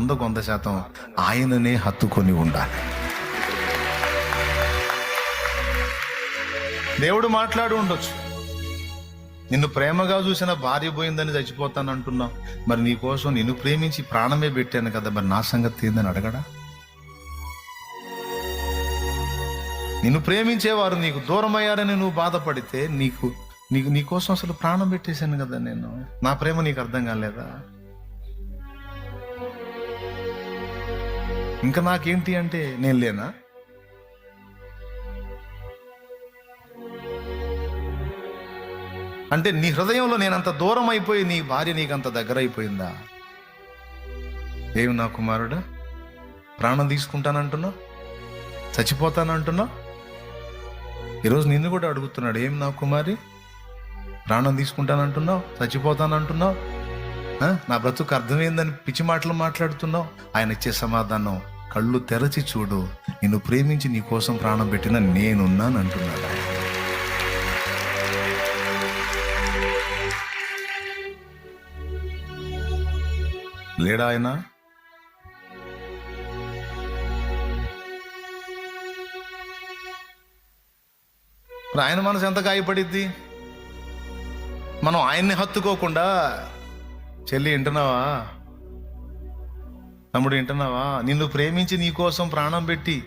వందకు వంద శాతం ఆయననే హత్తుకొని ఉండాలి. దేవుడు మాట్లాడు ఉండొచ్చు. నిన్ను ప్రేమగా చూసిన భార్య పోయిందని చచ్చిపోతాను అంటున్నావు. మరి నీ కోసం నిన్ను ప్రేమించి ప్రాణమే పెట్టాను కదా మరి నా సంగతి ఏందని అడగడా? నిన్ను ప్రేమించేవారు నీకు దూరమయ్యారని నువ్వు బాధపడితే నీకు నీకు నీకోసం అసలు ప్రాణం పెట్టేశాను కదా నేను. నా ప్రేమ నీకు అర్థం కాలేదా? ఇంకా నాకేంటి అంటే నేను లేనా? అంటే నీ హృదయంలో నేనంత దూరం అయిపోయి నీ భార్య నీకంత దగ్గర అయిపోయిందా ఏమి నా కుమారుడా? ప్రాణం తీసుకుంటానంటున్నావు? చచ్చిపోతానంటున్నావు? ఈరోజు నిన్ను కూడా అడుగుతున్నాడు ఏం నా కుమారి? ప్రాణం తీసుకుంటానంటున్నావు? చచ్చిపోతానంటున్నావు? నా బ్రతుకు అర్థమైందని పిచ్చి మాటలు మాట్లాడుతున్నావు? ఆయన ఇచ్చే సమాధానం కళ్ళు తెరచి చూడు. నిన్ను ప్రేమించి నీ కోసం ప్రాణం పెట్టిన నేనున్నాను అంటున్నాడు. లేడా ఆయన? ఆయన మనసు ఎంత గాయపడిద్ది? మనం ఆయన్ని హత్తుకోకుండా చెల్లి వింటున్నావా? తమ్ముడు వింటున్నావా? నిన్ను ప్రేమించి నీ కోసం ప్రాణం పెట్టి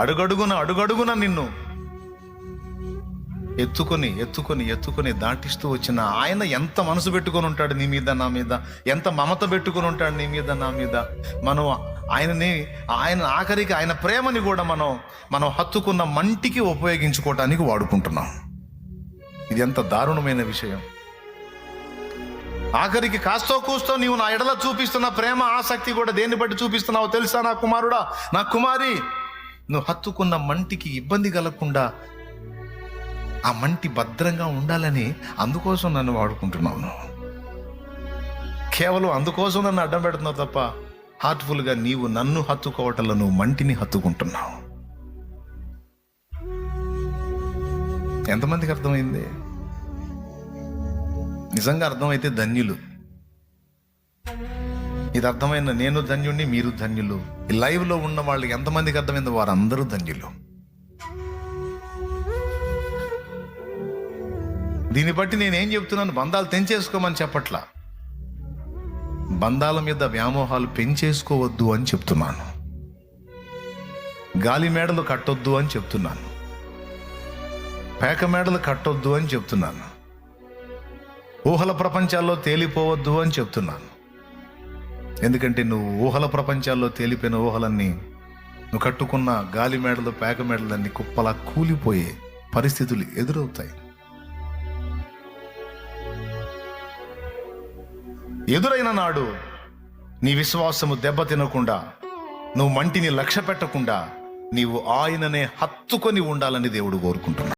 అడుగడుగున అడుగడుగున నిన్ను ఎత్తుకొని ఎత్తుకొని ఎత్తుకొని దాటిస్తూ వచ్చిన ఆయన ఎంత మనసు పెట్టుకొని ఉంటాడు నీ మీద నా మీద? ఎంత మమత పెట్టుకొని ఉంటాడు నీ మీద నా మీద? మనం ఆయనని ఆయన ఆఖరికి ఆయన ప్రేమని కూడా మనం మనం హత్తుకున్న మంటికి ఉపయోగించుకోవటానికి వాడుకుంటున్నాం. ఇది ఎంత దారుణమైన విషయం. ఆఖరికి కాస్తో కూస్తో నీవు నా ఎడల చూపిస్తున్న ప్రేమ ఆసక్తి కూడా దేన్ని బట్టి చూపిస్తున్నావో తెలుసా నా కుమారుడా? నా కుమారి నువ్వు హత్తుకున్న మంటికి ఇబ్బంది కలగకుండా ఆ మంటి భద్రంగా ఉండాలని అందుకోసం నన్ను వాడుకుంటున్నావు నువ్వు. కేవలం అందుకోసం నన్ను అడ్డం పెడుతున్నావు తప్ప హార్ట్ఫుల్గా నీవు నన్ను హత్తుకోవటంలో నువ్వు మంటిని హత్తుకుంటున్నావు. ఎంతమందికి అర్థమైంది? నిజంగా అర్థమైతే ధన్యులు. ఇది అర్థమైన నేను ధన్యుణ్ణి మీరు ధన్యులు. ఈ లైవ్లో ఉన్న వాళ్ళకి ఎంతమందికి అర్థమైందో వారందరూ ధన్యులు. దీన్ని బట్టి నేనేం చెప్తున్నాను? బంధాలు తెంచేసుకోమని చెప్పట్లా. బంధాల మీద వ్యామోహాలు పెంచేసుకోవద్దు అని చెప్తున్నాను. గాలి మేడలు కట్టొద్దు అని చెప్తున్నాను. పేక మేడలు కట్టొద్దు అని చెప్తున్నాను. ఊహల ప్రపంచాల్లో తేలిపోవద్దు అని చెప్తున్నాను. ఎందుకంటే నువ్వు ఊహల ప్రపంచాల్లో తేలిపోయిన ఊహలన్నీ నువ్వు కట్టుకున్న గాలి మేడలు పేక మేడలన్నీ కుప్పలా కూలిపోయే పరిస్థితులు ఎదురవుతాయి. ఎదురైన నాడు నీ విశ్వాసము దెబ్బతినకుండా నువ్వు మంటిని లక్ష్య పెట్టకుండా నీవు ఆయననే హత్తుకొని ఉండాలని దేవుడు కోరుకుంటున్నాడు.